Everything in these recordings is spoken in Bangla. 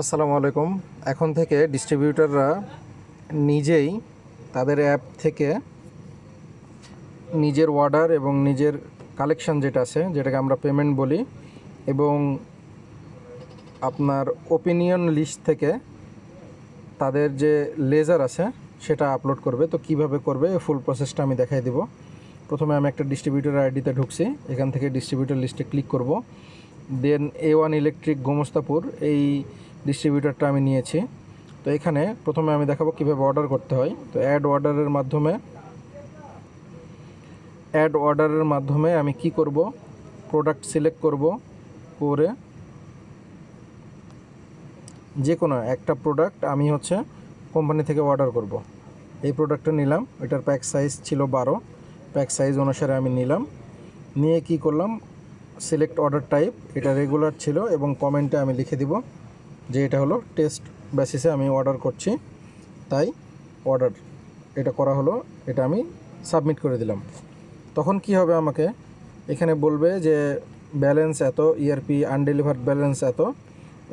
আসসালামু আলাইকুম। এখন থেকে ডিস্ট্রিবিউটররা নিজেই তাদের অ্যাপ থেকে নিজের অর্ডার এবং নিজের কালেকশন যেটা আছে, যেটাকে আমরা পেমেন্ট বলি, এবং আপনার ওপিনিয়ন লিস্ট থেকে তাদের যে লেজার আছে, সেটা আপলোড করবে। তো কীভাবে করবে ফুল প্রসেসটা আমি দেখাই দিব। প্রথমে আমি একটা ডিস্ট্রিবিউটর আইডিতে ঢুকছি। এখান থেকে ডিস্ট্রিবিউটর লিস্টে ক্লিক করব। Then A one electric Gomastapur এই ডিস্ট্রিবিউটরটা আমি নিয়েছি। তো এখানে প্রথমে আমি দেখাবো কীভাবে অর্ডার করতে হয়। তো অ্যাড অর্ডারের মাধ্যমে অ্যাড অর্ডারের মাধ্যমে আমি কি করব? প্রোডাক্ট সিলেক্ট করব করে যে কোনো একটা প্রোডাক্ট আমি হচ্ছে কোম্পানি থেকে অর্ডার করব। এই প্রোডাক্টটা নিলাম। এটার প্যাক সাইজ ছিল বারো। প্যাক সাইজ অনুসারে আমি নিলাম। নিয়ে কি করলাম? সিলেক্ট অর্ডার টাইপ এটা রেগুলার ছিল এবং কমেন্টে আমি লিখে দিব। যে এটা হলো টেস্ট বেসিসে আমি অর্ডার করছি, তাই অর্ডার এটা করা হলো, এটা আমি সাবমিট করে দিলাম। তখন কি হবে আমাকে? এখানে বলবে যে ব্যালেন্স এত ইআরপি আনডেলিভার্ড ব্যালেন্স এত,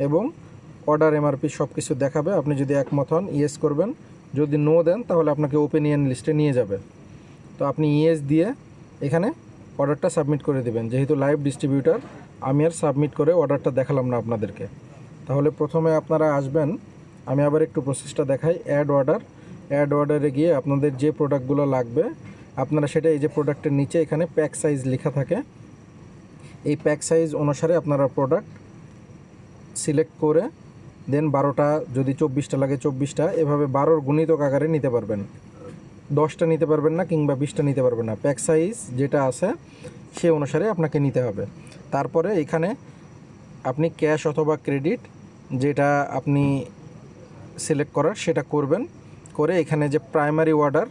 এবং অর্ডার এমআরপি সব কিছু দেখাবে, আপনি যদি একমত হন ইয়েস করবেন। যদি নো দেন, তাহলে আপনাকে ওপিনিয়ন লিস্টে নিয়ে যাবে। তো আপনি ইয়েস দিয়ে এখানে অর্ডারটা সাবমিট করে দেবেন। যেহেতু লাইভ ডিস্ট্রিবিউটার আমি আর সাবমিট করে অর্ডারটা দেখালাম না আপনাদেরকে। তাহলে প্রথমে আপনারা আসবেন, আমি আবার একটু প্রসেসটা দেখাই অ্যাড অর্ডার অ্যাড অর্ডারে গিয়ে আপনাদের যে প্রোডাক্টগুলো লাগবে, আপনারা সেটা এই যে প্রোডাক্টের নিচে এখানে প্যাক সাইজ লেখা থাকে। এই প্যাক সাইজ অনুসারে আপনারা প্রোডাক্ট সিলেক্ট করে দেন বারোটা, যদি চব্বিশটা লাগে চব্বিশটা, এভাবে বারোর গুণিতক আকারে নিতে পারবেন। দশটা নিতে পারবেন না, কিংবা বিশটা নিতে পারবেন না। প্যাক সাইজ যেটা আছে, সে অনুসারে আপনাকে নিতে হবে। তারপরে এখানে আপনি ক্যাশ অথবা ক্রেডিট যেটা আপনি সিলেক্ট করার সেটা করবেন। করে এখানে যে প্রাইমারি অর্ডার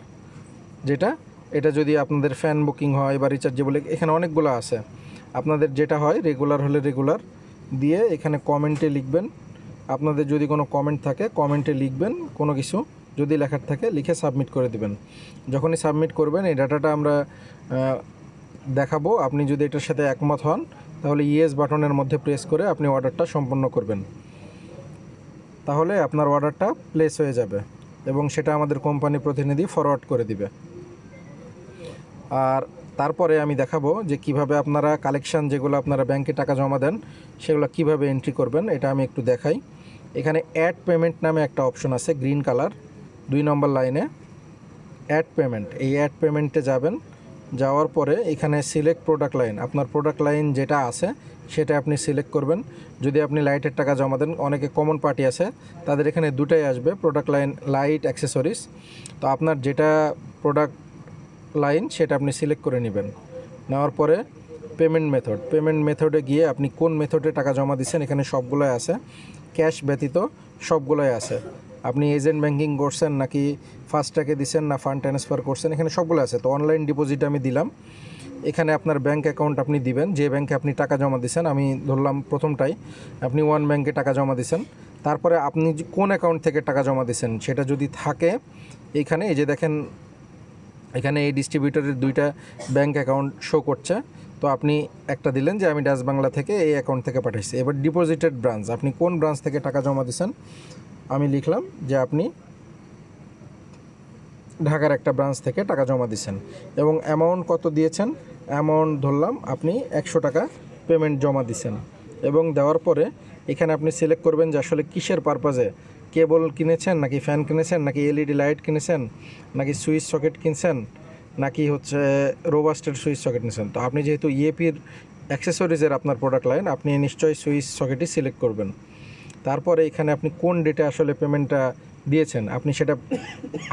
যেটা, এটা যদি আপনাদের ফ্যান বুকিং হয় বা রিচার্জেবল, এখানে অনেকগুলো আছে। আপনাদের যেটা হয়, রেগুলার হলে রেগুলার দিয়ে এখানে কমেন্টে লিখবেন। আপনাদের যদি কোনো কমেন্ট থাকে, কমেন্টে লিখবেন। কোনো কিছু যদি লেখার থাকে, লিখে সাবমিট করে দিবেন। যখনই সাবমিট করবেন, এই ডাটাটা আমরা দেখাবো। আপনি যদি এটার সাথে একমত হন তাহলে ইয়েস বাটনের মধ্যে প্রেস করে আপনি অর্ডারটা সম্পন্ন করবেন। তাহলে আপনার অর্ডারটা প্লেস হয়ে যাবে এবং সেটা আমাদের কোম্পানি প্রতিনিধি ফরওয়ার্ড করে দিবে। আর তারপরে আমি দেখাবো যে কীভাবে আপনারা কালেকশান যেগুলো আপনারা ব্যাংকে টাকা জমা দেন, সেগুলো কীভাবে এন্ট্রি করবেন, এটা আমি একটু দেখাই। এখানে অ্যাড পেমেন্ট নামে একটা অপশন আছে গ্রিন কালার দুই নম্বর লাইনে অ্যাড পেমেন্ট এই অ্যাড পেমেন্টে যাবেন যাওয়ার পরে এখানে সিলেক্ট প্রোডাক্ট লাইন আপনার প্রোডাক্ট লাইন যেটা আছে, সেটা আপনি সিলেক্ট করবেন। যদি আপনি লাইটের টাকা জমা দেন, অনেকে কমন পার্টি আছে, তাদের এখানে দুটাই আসবে প্রোডাক্ট লাইন লাইট অ্যাক্সেসরিজ তো আপনার যেটা প্রোডাক্ট লাইন সেটা আপনি সিলেক্ট করে নেবেন। নেওয়ার পরে পেমেন্ট মেথড পেমেন্ট মেথডে গিয়ে আপনি কোন মেথডে টাকা জমা দিচ্ছেন, এখানে সবগুলোই আছে। ক্যাশ ব্যতীত সবগুলোই আছে। আপনি এজেন্ট ব্যাংকিং করছেন নাকি ফাস্ট্যাগে দিচ্ছেন না ফান্ড ট্রান্সফার করছেন, এখানে সবগুলো আছে। তো অনলাইন ডিপোজিট আমি দিলাম। এখানে আপনার ব্যাংক অ্যাকাউন্ট আপনি দিবেন। যে ব্যাংকে আপনি টাকা জমা দিচ্ছেন আমি ধরলাম প্রথমটাই, আপনি ওয়ান ব্যাংকে টাকা জমা দিচ্ছেন তারপরে আপনি কোন অ্যাকাউন্ট থেকে টাকা জমা দিচ্ছেন সেটা যদি থাকে, এখানে এই যে দেখেন, এখানে এই ডিস্ট্রিবিউটারের দুইটা ব্যাংক অ্যাকাউন্ট শো করছে। তো আপনি একটা দিলেন যে, আমি ডাচ বাংলা থেকে এই অ্যাকাউন্ট থেকে পাঠাইছি। এবার ডিপোজিটেড ব্রাঞ্চ আপনি কোন ব্রাঞ্চ থেকে টাকা জমা দিচ্ছেন আমি লিখলাম যে আপনি ঢাকার একটা ব্রাঞ্চ থেকে টাকা জমা দিয়েছেন এবং অ্যামাউন্ট কত দিয়েছেন? অ্যামাউন্ট ধরলাম আপনি একশো টাকা পেমেন্ট জমা দিয়েছেন। এবং দেওয়ার পরে এখানে আপনি সিলেক্ট করবেন যে আসলে কিসের পারপাজে কেবল কিনেছেন নাকি ফ্যান কিনেছেন? নাকি এলইডি লাইট কিনেছেন? নাকি সুইচ সকেট কিনছেন? নাকি হচ্ছে রোবাস্টের সুইচ সকেট নিয়েছেন তো আপনি যেহেতু ইএপির অ্যাক্সেসরিজের আপনার প্রোডাক্ট লাইন আপনি নিশ্চয়ই সুইচ সকেটই সিলেক্ট করবেন। তারপরে এখানে আপনি কোন ডেটে আসলে পেমেন্টটা দিয়েছেন? আপনি সেটা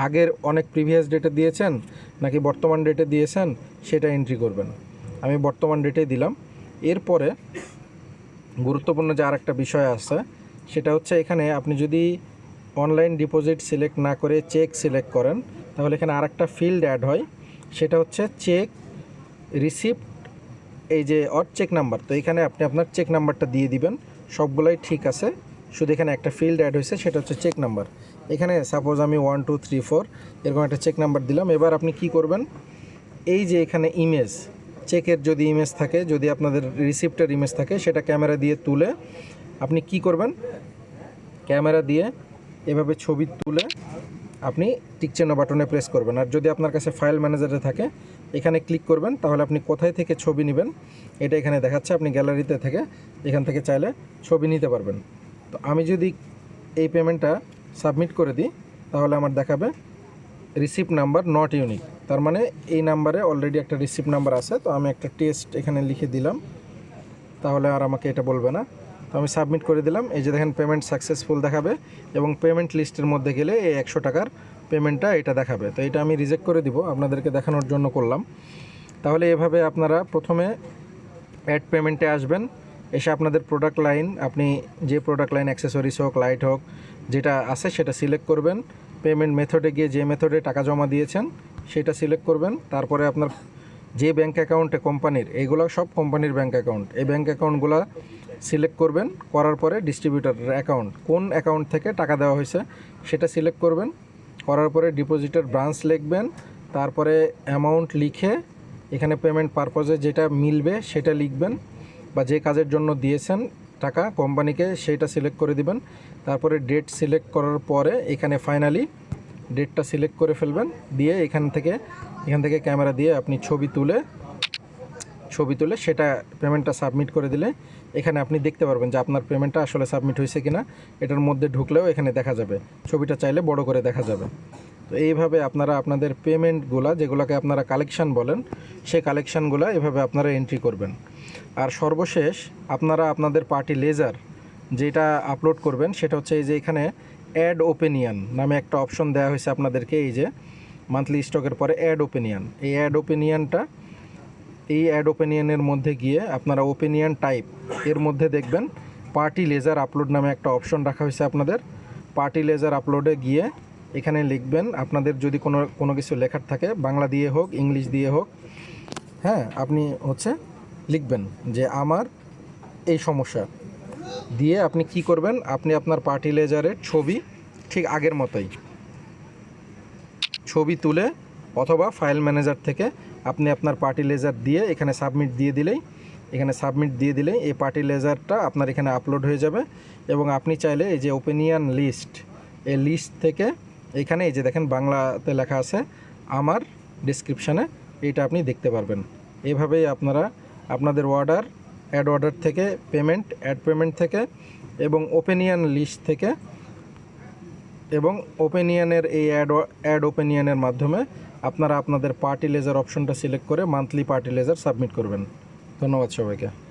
আগের অনেক প্রিভিয়াস ডেটে দিয়েছেন নাকি বর্তমান ডেটে দিয়েছেন সেটা এন্ট্রি করবেন। আমি বর্তমান ডেটে দিলাম। এরপরে গুরুত্বপূর্ণ যে আরেকটা বিষয় আছে, সেটা হচ্ছে এখানে আপনি যদি অনলাইন ডিপোজিট সিলেক্ট না করে চেক সিলেক্ট করেন, তাহলে এখানে আরেকটা ফিল্ড অ্যাড হয়। সেটা হচ্ছে চেক রিসিপ্ট এই যে অর চেক নাম্বার তো এখানে আপনি আপনার চেক নাম্বারটা দিয়ে দিবেন। সবগুলাই ঠিক আছে। শুধু এখানে একটা ফিল্ড অ্যাড হয়েছে, সেটা হচ্ছে চেক নাম্বার এখানে সাপোজ আমি ওয়ান টু থ্রি ফোর এরকম একটা চেক নাম্বার দিলাম। এবার আপনি কি করবেন? এই যে এখানে ইমেজ চেকের যদি ইমেজ থাকে, যদি আপনাদের রিসিপ্টের ইমেজ থাকে, সেটা ক্যামেরা দিয়ে তুলে আপনি কি করবেন? ক্যামেরা দিয়ে এভাবে ছবি তুলে আপনি টিক চিহ্ন বাটনে প্রেস করবেন। আর যদি আপনার কাছে ফাইল ম্যানেজারে থাকে, এখানে ক্লিক করবেন, তাহলে আপনি কোথায় থেকে ছবি নেবেন, এটা এখানে দেখাচ্ছে। আপনি গ্যালারিতে থেকে, এখান থেকে চাইলে ছবি নিতে পারবেন। তো আমি যদি এই পেমেন্টটা সাবমিট করে দিই, তাহলে আমার দেখাবে রিসিপ্ট নাম্বার নট ইউনিক তার মানে এই নাম্বারে অলরেডি একটা রিসিপ্ট নাম্বার আছে, তো আমি একটা টেস্ট এখানে লিখে দিলাম। তাহলে আর আমাকে এটা বলবে না। তো আমি সাবমিট করে দিলাম। এই যে দেখেন পেমেন্ট সাকসেসফুল দেখাবে এবং পেমেন্ট লিস্টের মধ্যে গেলে এই একশো টাকার পেমেন্টটা এটা দেখাবে। তো এটা আমি রিজেক্ট করে দিব, আপনাদেরকে দেখানোর জন্য করলাম। তাহলে এভাবে আপনারা প্রথমে অ্যাড পেমেন্টে আসবেন। এসে আপনাদের প্রোডাক্ট লাইন আপনি যে প্রোডাক্ট লাইন অ্যাক্সেসরিজ হোক লাইট হোক, যেটা আছে সেটা সিলেক্ট করবেন। পেমেন্ট মেথডে গিয়ে যে মেথডে টাকা জমা দিয়েছেন, সেটা সিলেক্ট করবেন। তারপরে আপনার যে ব্যাঙ্ক অ্যাকাউন্টে কোম্পানির এগুলো সব কোম্পানির ব্যাঙ্ক অ্যাকাউন্ট এই ব্যাঙ্ক অ্যাকাউন্টগুলো সিলেক্ট করবেন, করার পরে ডিস্ট্রিবিউটারের অ্যাকাউন্ট কোন অ্যাকাউন্ট থেকে টাকা দেওয়া হয়েছে সেটা সিলেক্ট করবেন। করার পরে ডিপোজিটের ব্রাঞ্চ লিখবেন। তারপরে অ্যামাউন্ট লিখে এখানে পেমেন্ট পারপজে যেটা মিলবে সেটা লিখবেন। বা যে কাজের জন্য দিয়েছেন টাকা, কোম্পানিকে সেইটা সিলেক্ট করে দিবেন। তারপরে ডেট সিলেক্ট করার পরে এখানে ফাইনালি ডেটটা সিলেক্ট করে ফেলবেন। দিয়ে এখান থেকে এখান থেকে ক্যামেরা দিয়ে আপনি ছবি তুলে ছবি তুলে সেটা পেমেন্টটা সাবমিট করে দিলে এখানে আপনি দেখতে পারবেন যে আপনার পেমেন্টটা আসলে সাবমিট হয়েছে কিনা। এটার মধ্যে ঢুকলেও এখানে দেখা যাবে। ছবিটা চাইলে বড় করে দেখা যাবে। তো এইভাবে আপনারা আপনাদের পেমেন্টগুলা যেগুলোকে আপনারা কালেকশান বলেন, সেই কালেকশানগুলো এভাবে আপনারা এন্ট্রি করবেন। আর সর্বশেষ আপনারা আপনাদের পার্টি লেজার যেটা আপলোড করবেন, সেটা হচ্ছে এই যে এখানে অ্যাড ওপেনিয়ন নামে একটা অপশন দেওয়া হয়েছে আপনাদেরকে, এই যে মান্থলি স্টকের পরে অ্যাড ওপেনিয়ন এই অ্যাড ওপেনিয়নটা এই অ্যাড ওপেনিয়নের মধ্যে গিয়ে আপনারা ওপেনিয়ন টাইপের মধ্যে দেখবেন পার্টি লেজার আপলোড নামে একটা অপশন রাখা হয়েছে আপনাদের। পার্টি লেজার আপলোডে গিয়ে এখানে লিখবেন, আপনাদের যদি কোনো কোনো কিছু লেখার থাকে, বাংলা দিয়ে হোক, ইংলিশ দিয়ে হোক হ্যাঁ আপনি হচ্ছে লিখবেন যে আমার এই সমস্যা দিয়ে আপনি কি করবেন? আপনি আপনার পার্টি লেজারের ছবি ঠিক আগের মতোই ছবি তুলে অথবা ফাইল ম্যানেজার থেকে আপনি আপনার পার্টি লেজার দিয়ে এখানে সাবমিট দিয়ে দিলেই, এখানে সাবমিট দিয়ে দিলেই এই পার্টি লেজারটা আপনার এখানে আপলোড হয়ে যাবে এবং আপনি চাইলে এই যে ওপিনিয়ন লিস্ট, এই লিস্ট থেকে এখানে এই যে দেখেন বাংলাতে লেখা আছে, আমার ডিসক্রিপশানে এইটা আপনি দেখতে পারবেন। এভাবেই আপনারা আপনাদের অর্ডার অ্যাড অর্ডার থেকে পেমেন্ট অ্যাড পেমেন্ট থেকে এবং ওপেনিয়ান লিস্ট থেকে এবং ওপেনিয়নের এই অ্যাড অ্যাড ওপেনিয়নের মাধ্যমে আপনারা আপনাদের পার্টি লেজার অপশনটা সিলেক্ট করে মান্থলি পার্টি লেজার সাবমিট করবেন। ধন্যবাদ সবাইকে।